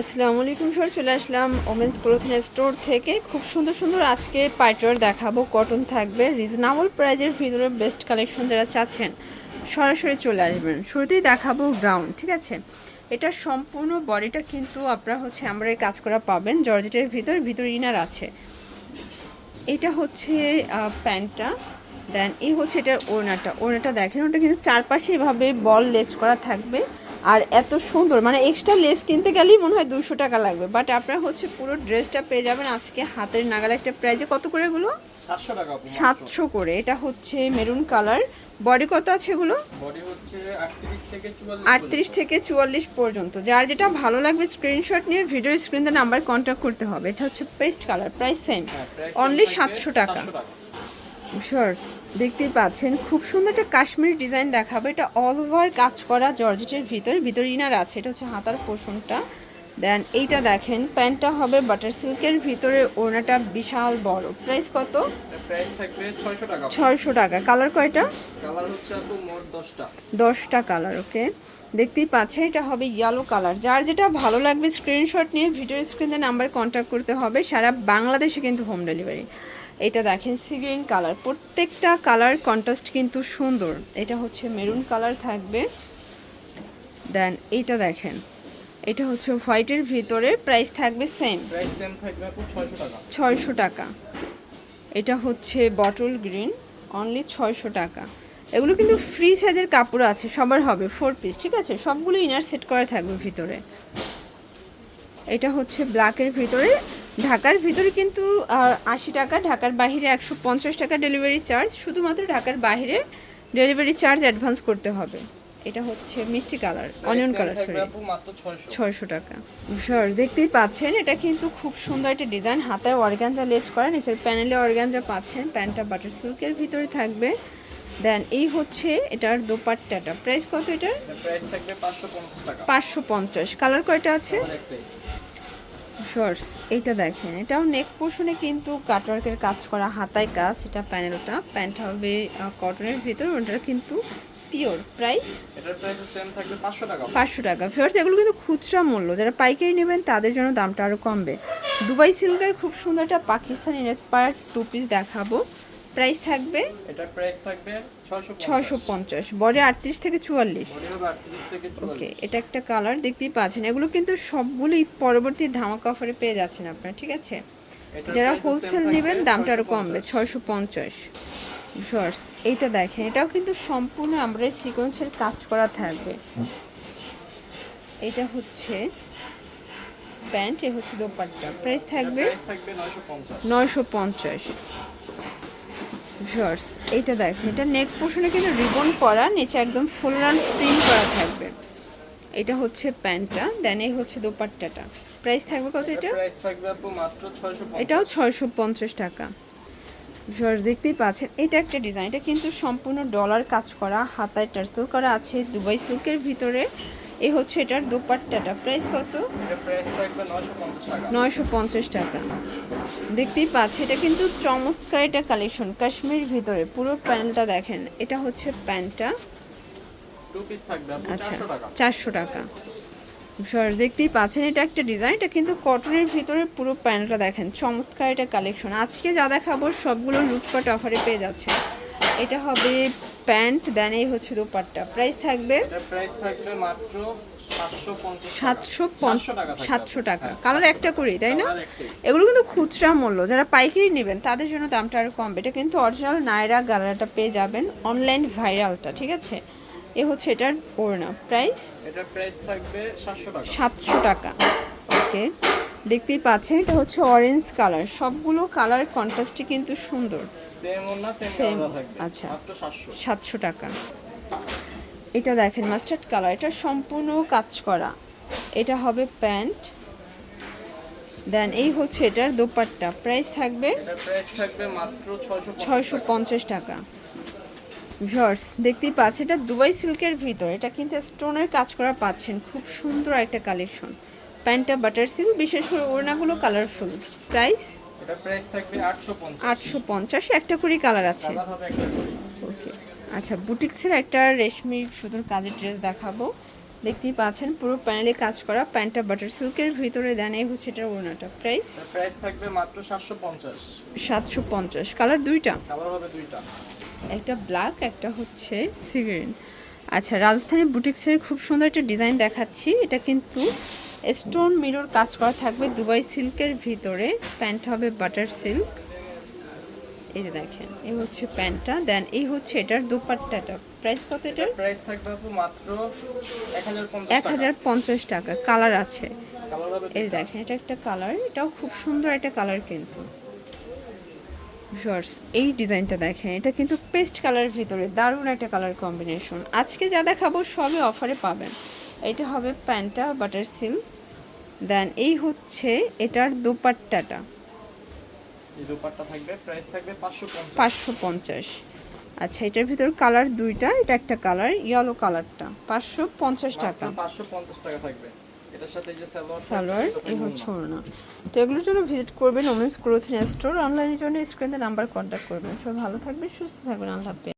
আসসালামু আলাইকুম স্যার চলে আসলাম ওমেন্স ক্লোথিং স্টোর থেকে। খুব সুন্দর সুন্দর আজকে পাইটার দেখাবো কটন থাকবে রিজনেবল প্রাইজের ভিতরে বেস্ট কালেকশন যারা চাচ্ছেন, সরাসরি চলে আসবেন। শুরুতেই দেখাবো গ্রাউন্ড ঠিক আছে? এটা সম্পূর্ণ বডিটা কিন্তু আপনারা হচ্ছে আমরা কাজ করা পাবেন, জর্জেটের ভিতর ভিতর ইনার আছে। এটা হচ্ছে প্যান্টটা দেন এই হচ্ছে এটার ওড়নাটা। ওড়নাটা দেখেন, ওটা কিন্তু চারপাশে এভাবে বল লেস করা থাকবে। আর এত সুন্দর মানে এক্সট্রা লেস কিনতে গেলেই মনে হয় দুশো টাকা লাগবে। বাট আপনারা হচ্ছে পুরো ড্রেসটা পেয়ে যাবেন আজকে হাতের নাগালে একটা প্রাইজে কত করে এগুলো? সাতশো করে। এটা হচ্ছে মেরুন কালার বডি কত আছে এগুলো? আটত্রিশ থেকে চুয়াল্লিশ পর্যন্ত। যার যেটা ভালো লাগবে স্ক্রিনশট নিয়ে ভিডিও স্ক্রিনে নাম্বার কন্ট্যাক্ট করতে হবে। এটা হচ্ছে paste colour price same only সাতশো টাকা। শর্টস দেখতেই পাচ্ছেন খুব সুন্দর একটা কাশ্মীরি ডিজাইন দেখাবে। এটা অল ওভার কাজ করা জর্জেটের ভিতরে ভিতর ইনার আছে এটা হচ্ছে হাতার পোষণটা। দেন এইটা দেখেন প্যান্টটা হবে বাটার সিল্কের ভিতরে ওড়নাটা বিশাল বড়। প্রাইস কত? ছয়শো টাকা। কালার কয়টা? দশটা। কালার ওকে দেখতেই পাচ্ছেন এটা হবে ইয়েলো কালার যার যেটা ভালো লাগবে স্ক্রিনশট নিয়ে ভিডিও স্ক্রিনে নাম্বার কন্ট্যাক্ট করতে হবে। সারা বাংলাদেশে কিন্তু হোম ডেলিভারি এটা দেখেন সি গ্রিন কালার। প্রত্যেকটা কালার কন্ট্রাস্ট কিন্তু সুন্দর। এটা হচ্ছে মেরুন কালার থাকবে। দেন এইটা দেখেন। এটা হচ্ছে হোয়াইটের ভিতরে প্রাইস থাকবে সেম। ছয়শো টাকা। এটা হচ্ছে বটল গ্রিন অনলি ছয়শো টাকা। এগুলো কিন্তু ফ্রি সাইজের কাপড় আছে সবার হবে ফোর পিস ঠিক আছে? সবগুলো ইনার সেট করা থাকবে ভিতরে। এটা হচ্ছে ব্ল্যাকের ভিতরে। ঢাকার ভিতরে কিন্তু আশি টাকা ঢাকার বাইরে একশো পঞ্চাশ টাকা ডেলিভারি চার্জ শুধুমাত্র ঢাকার বাইরে ডেলিভারি চার্জ অ্যাডভান্স করতে হবে। এটা হচ্ছে মিষ্টি কালার অনিয়ন কালার সরি ছয়শো। টাকা। শর্ট দেখতেই পাচ্ছেন এটা কিন্তু খুব সুন্দর একটা ডিজাইন হাতায় অর্গানজা লেজ করা নিচের প্যানেলে অর্গানজা পাচ্ছেন প্যান্টটা বাটার সিল্কের ভিতরে থাকবে। দেন এই হচ্ছে এটার দোপাট্টাটা। প্রাইস কত এটার? পাঁচশো পঞ্চাশ কালার কয়টা আছে? শর্টস এটা দেখেন। এটাও নেক পোর্শনে কিন্তু কাটওয়ার্কের কাজ করা হাতায় কাজ এটা প্যানেলটা প্যান্ট হবে কটনের ভিতর ওটার কিন্তু পিওর প্রাইস পাঁচশো টাকা। পাঁচশো টাকা। ফিওর্স এগুলো কিন্তু খুচরা মূল্য। যারা পাইকারি নেবেন তাদের জন্য দামটা আরও কমবে। দুবাই সিল্কের খুব সুন্দর একটা পাকিস্তানি ইন্সপায়ার টু পিস দেখাবো। প্রাইস থাকবে এটার প্রাইস থাকবে ছয়শো ছয়শো পঞ্চাশ বডি আটত্রিশ থেকে চুয়াল্লিশ। বডি হবে আটত্রিশ থেকে ওকে এটা একটা কালার দেখতেই পাচ্ছেন। এগুলো কিন্তু সবগুলো পরবর্তী ধামাকা অফারে পেয়ে যাচ্ছেন আপনারা ঠিক আছে? যারা হোলসেল নেবেন দামটা 650 কমবে ছয়শো পঞ্চাশ। শর্টস এইটা দেখেন এটাও কিন্তু সম্পূর্ণ আমরা সিকোয়েন্সের কাজ করা থাকবে। এটা হচ্ছে প্যান্ট এ হচ্ছে দোপাট্টা। প্রাইস থাকবে প্রাইস থাকবে নয়শো পঞ্চাশ। শর্টস এইটা দেখেন এটা নেক পোর্শনে কিন্তু রিবন করা নিচে একদম ফুল রান প্রিন্ট করা থাকবে। এটা হচ্ছে প্যান্টটা দেন এই হচ্ছে দোপাট্টাটা। প্রাইস থাকবে কত এটা? প্রাইস থাকবে আপু মাত্র ছয়শো এটাও ছয়শো পঞ্চাশ টাকা। ভিউয়ার্স দেখতেই পাচ্ছেন এটা একটা ডিজাইন এটা কিন্তু সম্পূর্ণ ডলার কাজ করা হাতায় টার্সেল করা আছে দুবাই সিল্কের ভিতরে। এই হচ্ছে এটার দোপাট্টাটা। প্রাইস কত? নয়শো পঞ্চাশ টাকা। দেখতেই পাচ্ছি এটা কিন্তু চমৎকার এটা কালেকশন কাশ্মীর ভিতরে। পুরো প্যানেলটা দেখেন এটা হচ্ছে প্যান্টটা। টু পিস থাকবে আপু আচ্ছা চারশো টাকা। চারশো টাকা। ভিউয়ার্স দেখতেই পাচ্ছেন এটা একটা ডিজাইন এটা কিন্তু কটনের ভিতরে পুরো প্যান্টটা দেখেন চমৎকার এটা কালেকশন আজকে যা দেখাবো সবগুলো লুটপাট অফারে পেয়ে যাচ্ছে এটা হবে প্যান্ট দেন এই হচ্ছে দোপাট্টা। প্রাইস থাকবে? প্রাইস থাকবে মাত্র সাতশো পঞ্চাশ সাতশো টাকা টাকা। হ্যাঁ। কালার একটা করেই তাই না? এগুলো কিন্তু খুচরা মূল্য। যারা পাইকারি নেবেন তাদের জন্য দামটা আরও কমবে এটা কিন্তু অরিজিনাল নায়রা গালাটা পেয়ে যাবেন অনলাইন ভাইরালটা ঠিক আছে? এ হচ্ছে এটার ওড়না। প্রাইস এটার প্রাইস থাকবে সাতশো টাকা। সাতশো টাকা। ওকে দেখতেই পাচ্ছেন এটা হচ্ছে অরেঞ্জ কালার সবগুলো কালার কন্ট্রাস্টই কিন্তু সুন্দর। সেম আচ্ছা। সাতশো। টাকা। এটা দেখেন মাস্টার্ড কালার এটা সম্পূর্ণ কাজ করা। এটা হবে প্যান্ট। দেন এই হচ্ছে এটার দোপাট্টা। প্রাইস থাকবে ছয়শো ছয়শো পঞ্চাশ টাকা। ভিউয়ার্স দেখতেই পাচ্ছেন এটা দুবাই সিল্কের ভিতর। এটা কিন্তু স্টোনের কাজ করা পাচ্ছেন। খুব সুন্দর একটা কালেকশন প্যান্টটা বাটার সিল্ক বিশেষ করে ওড়নাগুলো কালারফুল প্রাইস এটার প্রাইস থাকবে আটশো পঞ্চাশ। আটশো পঞ্চাশ একটা করে কালার আছে। কালার হবে একটা করে। ওকে আচ্ছা বুটিক্সের একটা রেশমি সুন্দর কাজের ড্রেস দেখাবো। দেখতেই পাচ্ছেন পুরো প্যানেলে কাজ করা প্যান্টটা বাটার সিল্কের ভিতরে দেন এই হচ্ছে এটার ওড়নাটা। প্রাইস প্রাইস থাকবে মাত্র সাতশো পঞ্চাশ। সাতশো পঞ্চাশ। কালার দুইটা? কালার হবে দুইটা। একটা ব্ল্যাক একটা হচ্ছে সিগ্রিন আচ্ছা রাজস্থানী বুটিক্সের খুব সুন্দর একটা ডিজাইন দেখাচ্ছি। এটা কিন্তু স্টোন মিরর কাজ করা থাকবে দুবাই সিল্কের ভিতরে। প্যান্ট হবে বাটার সিল্ক। এই যে দেখেন এই হচ্ছে প্যান্টটা। দেন এই হচ্ছে এটার দুপাট্টাটা। প্রাইস কত এটার? প্রাইস থাকবে আপু মাত্র এক হাজার পঞ্চাশ এক হাজার পঞ্চাশ টাকা। কালার আছে। এই দেখেন এটা একটা কালার। এটাও খুব সুন্দর একটা কালার কিন্তু। জর্স এই ডিজাইনটা দেখেন এটা কিন্তু পেস্ট কালারের ভিতরে দারুণ একটা কালার কম্বিনেশন। আজকে যা দেখাবো সবই অফারে পাবেন। এটা হবে প্যান্টটা বাটার সিল্ক। দেন এই হচ্ছে এটার দোপাট্টাটা। এই দুপাট্টা থাকবে প্রাইস থাকবে পাঁচশো পঞ্চাশ। আচ্ছা এটার ভিতর কালার দুইটা এটা একটা কালার ইয়েলো কালারটা। পাঁচশো পঞ্চাশ টাকা। পাঁচশো পঞ্চাশ টাকা থাকবে। এটার সাথে এই যে সালোয়ার এই হচ্ছে ওড়না। তো এগুলোর জন্য ভিজিট করবেন ওমেন্স ক্লোথিং স্টোর অনলাইনের জন্য স্ক্রিনে নাম্বার কন্ট্যাক্ট করবেন। সবাই ভালো থাকবেন সুস্থ থাকবেন। আল্লাহ হাফেজ।